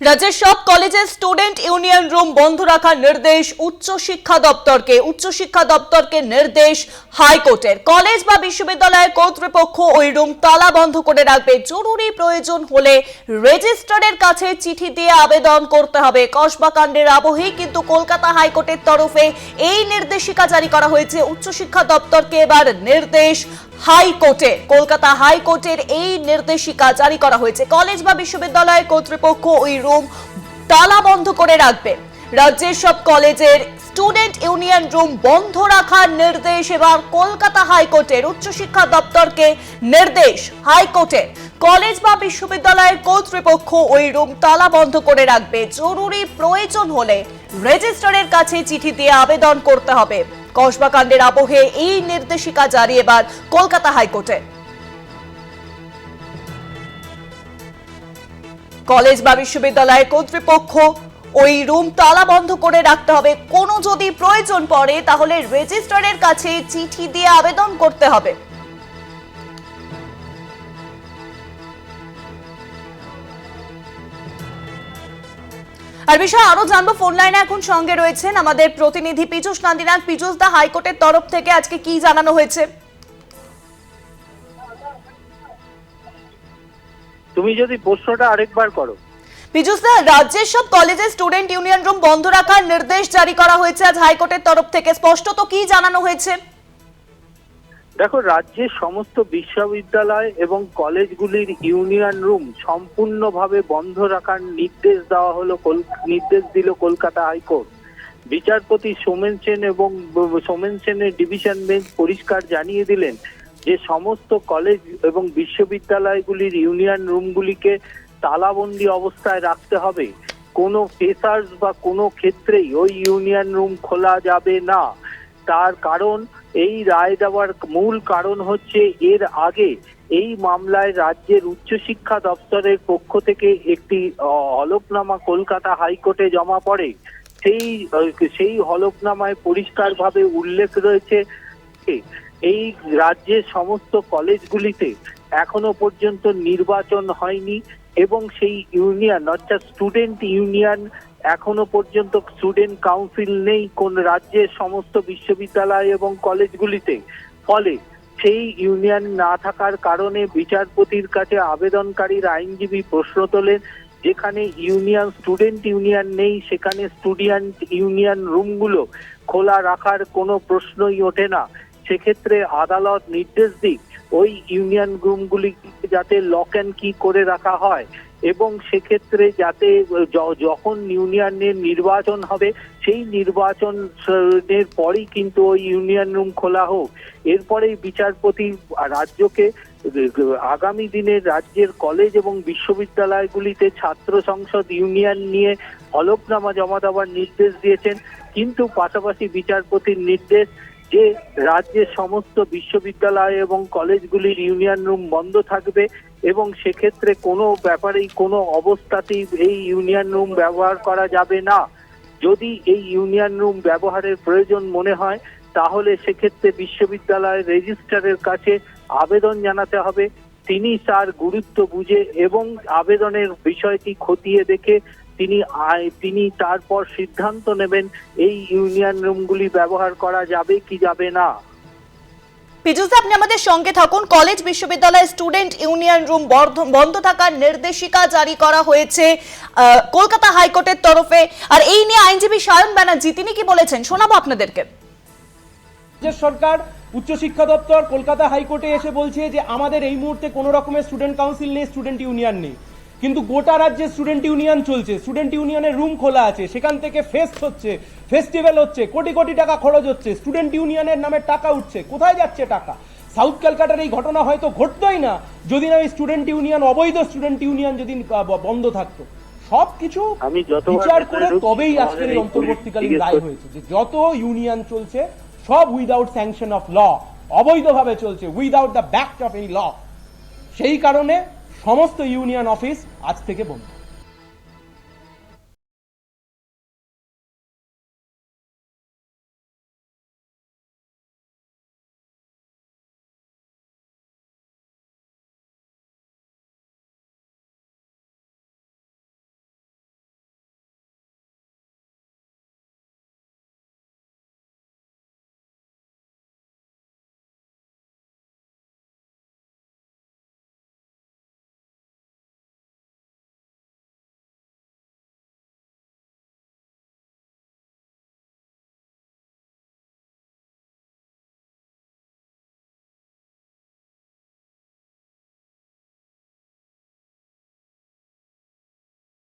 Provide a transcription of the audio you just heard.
রাজ্যের সব কলেজের স্টুডেন্ট ইউনিয়ন রুম বন্ধ রাখার নির্দেশ উচ্চ শিক্ষা দপ্তরকে। উচ্চ শিক্ষা দপ্তরকে নির্দেশ হাইকোর্টের। কলেজ বা বিশ্ববিদ্যালয়ের কর্তৃপক্ষ ওই রুম তালা বন্ধ করে রাখবে। জরুরি প্রয়োজন হলে রেজিস্ট্রারের কাছে চিঠি দিয়ে আবেদন করতে হবে। কসবা কাণ্ডের আবহেই কিন্তু কলকাতা হাইকোর্টের তরফে এই নির্দেশিকা জারি করা হয়েছে। উচ্চশিক্ষা দপ্তরকে এবার নির্দেশ হাইকোর্টে, কলকাতা হাইকোর্টের এই নির্দেশিকা জারি করা হয়েছে। কলেজ বা বিশ্ববিদ্যালয়ের কর্তৃপক্ষ ওই রুম তালা বন্ধ করে রাখবে। রাজ্যের সব কলেজের স্টুডেন্ট ইউনিয়ন রুম বন্ধ রাখার নির্দেশ এবার কলকাতা হাইকোর্টের উচ্চশিক্ষা দপ্তরকে নির্দেশ। হাইকোর্টের কলেজ বা বিশ্ববিদ্যালয়ের কর্তৃপক্ষ ওই রুম তালা বন্ধ করে রাখবে। জরুরি প্রয়োজন হলে রেজিস্ট্রারের কাছে চিঠি দিয়ে আবেদন করতে হবে। কসবা কাণ্ডের আবহে এই নির্দেশিকা জারি এবার কলকাতা হাইকোর্টে। কলেজ বা বিশ্ববিদ্যালয়ের কর্তৃপক্ষ, ওই রুম তালা বন্ধ করে রাখতে হবে। কোনো যদি প্রয়োজন পড়ে, তাহলে রেজিস্ট্রারের কাছে চিঠি দিয়ে আবেদন করতে হবে। আর বিষয়ে আরও জানব ফোন লাইনে এখন সঙ্গে রয়েছেন আমাদের প্রতিনিধি পীযুষ কান্দিনাথ পীযুষ দা হাইকোর্টের তরফ থেকে আজকে কি জানানো হয়েছে? তুমি যদি প্রশ্নটা আরেকবার করো। পীযুষ দা রাজ্যের সব কলেজে স্টুডেন্ট ইউনিয়ন রুম বন্ধ রাখার নির্দেশ জারি করা হয়েছে আজ হাইকোর্টের তরফ থেকে। স্পষ্টত কি জানানো হয়েছে? দেখো, রাজ্যের সমস্ত বিশ্ববিদ্যালয় এবং কলেজগুলির ইউনিয়ন রুম সম্পূর্ণভাবে বন্ধ রাখার নির্দেশ দেওয়া হলো নির্দেশ দিল কলকাতা হাইকোর্ট। বিচারপতি সোমেন সেন এবং সোমেন সেনের ডিভিশন বেঞ্চ পরিষ্কার জানিয়ে দিলেন যে, সমস্ত কলেজ এবং বিশ্ববিদ্যালয়গুলির ইউনিয়ন রুমগুলিকে তালাবন্দি অবস্থায় রাখতে হবে। কোনো ফেসার্স বা কোনো ক্ষেত্রেই ওই ইউনিয়ন রুম খোলা যাবে না। তার কারণ এই রায় দেওয়ার মূল কারণ হচ্ছে এর আগে এই মামলায় রাজ্যের উচ্চশিক্ষা দপ্তরের পক্ষ থেকে একটি হলফনামা কলকাতা হাইকোর্টে জমা পড়ে। সেই সেই হলফনামায় পরিষ্কারভাবে উল্লেখ রয়েছে এই রাজ্যের সমস্ত কলেজগুলিতে এখনও পর্যন্ত নির্বাচন হয়নি এবং সেই ইউনিয়ন অর্থাৎ স্টুডেন্ট ইউনিয়ন এখনও পর্যন্ত স্টুডেন্ট কাউন্সিল নেই কোন রাজ্যের সমস্ত বিশ্ববিদ্যালয় এবং কলেজগুলিতে। ফলে সেই ইউনিয়ন না থাকার কারণে বিচারপতির কাছে আবেদনকারীর আইনজীবী প্রশ্ন তোলেন, যেখানে ইউনিয়ন স্টুডেন্ট ইউনিয়ন নেই, সেখানে স্টুডেন্ট ইউনিয়ন রুমগুলো খোলা রাখার কোনো প্রশ্নই ওঠে না। সেক্ষেত্রে আদালত নির্দেশ দিক, ওই ইউনিয়ন রুমগুলি যাতে লক অ্যান্ড কি করে রাখা হয় এবং সেক্ষেত্রে যাতে যখন ইউনিয়নের নির্বাচন হবে, সেই নির্বাচনের পরেই কিন্তু ওই ইউনিয়ন রুম খোলা হোক। এরপরেই বিচারপতি রাজ্যকে, আগামী দিনে রাজ্যের কলেজ এবং বিশ্ববিদ্যালয়গুলিতে ছাত্র সংসদ ইউনিয়ন নিয়ে হলফনামা জমা দেওয়ার নির্দেশ দিয়েছেন। কিন্তু পাশাপাশি বিচারপতির নির্দেশ যে রাজ্যের সমস্ত বিশ্ববিদ্যালয় এবং কলেজগুলির ইউনিয়ন রুম বন্ধ থাকবে এবং সেক্ষেত্রে কোনো ব্যাপারেই কোনো অবস্থাতেই এই ইউনিয়ন রুম ব্যবহার করা যাবে না। যদি এই ইউনিয়ন রুম ব্যবহারের প্রয়োজন মনে হয়, তাহলে সেক্ষেত্রে বিশ্ববিদ্যালয়ের রেজিস্ট্রারের কাছে আবেদন জানাতে হবে। তিনি তার গুরুত্ব বুঝে এবং আবেদনের বিষয়টি খতিয়ে দেখে তিনি আই- তিনি তারপর সিদ্ধান্ত নেবেন এই ইউনিয়ন রুমগুলি ব্যবহার করা যাবে কি যাবে না। দা, আপনি আমাদের সঙ্গে থাকুন। কলেজ বিশ্ববিদ্যালয় স্টুডেন্ট ইউনিয়ন রুম বন্ধ থাকার নির্দেশিকা জারি করা হয়েছে আহ, কলকাতা হাইকোর্টের তরফে। আর এই নিয়ে আইনজীবী সায়ন ব্যানার্জি তিনি কি বলেছেন? শোনাবো আপনাদেরকে। রাজ্যের সরকার উচ্চশিক্ষা দপ্তর কলকাতা হাইকোর্টে এসে বলছে যে আমাদের এই মুহূর্তে কোনো রকমের স্টুডেন্ট কাউন্সিল নেই স্টুডেন্ট ইউনিয়ন নেই। কিন্তু গোটা রাজ্যে স্টুডেন্ট ইউনিয়ন চলছে। স্টুডেন্ট ইউনিয়নের রুম খোলা আছে। সেখান থেকে ফেস্ট হচ্ছে। ফেস্টিভ্যাল হচ্ছে। কোটি কোটি টাকা খরচ হচ্ছে। স্টুডেন্ট ইউনিয়নের নামে টাকা উঠছে। কোথায় যাচ্ছে টাকা? সাউথ ক্যালকাটার এই ঘটনা হয়তো ঘটতোই না। যদি না ওই স্টুডেন্ট ইউনিয়ন অবৈধ স্টুডেন্ট ইউনিয়ন যদি বন্ধ থাকতো। সব কিছু আমি যতবার বিচার করে তবেই আজকের এই এই অন্তর্বর্তীকালীন রায় হয়েছে যে যত ইউনিয়ন চলছে সব উইদাউট স্যাংশন অফ ল অবৈধভাবে চলছে without the back of any law সেই কারণে সমস্ত ইউনিয়ন অফিস আজ থেকে বন্ধ।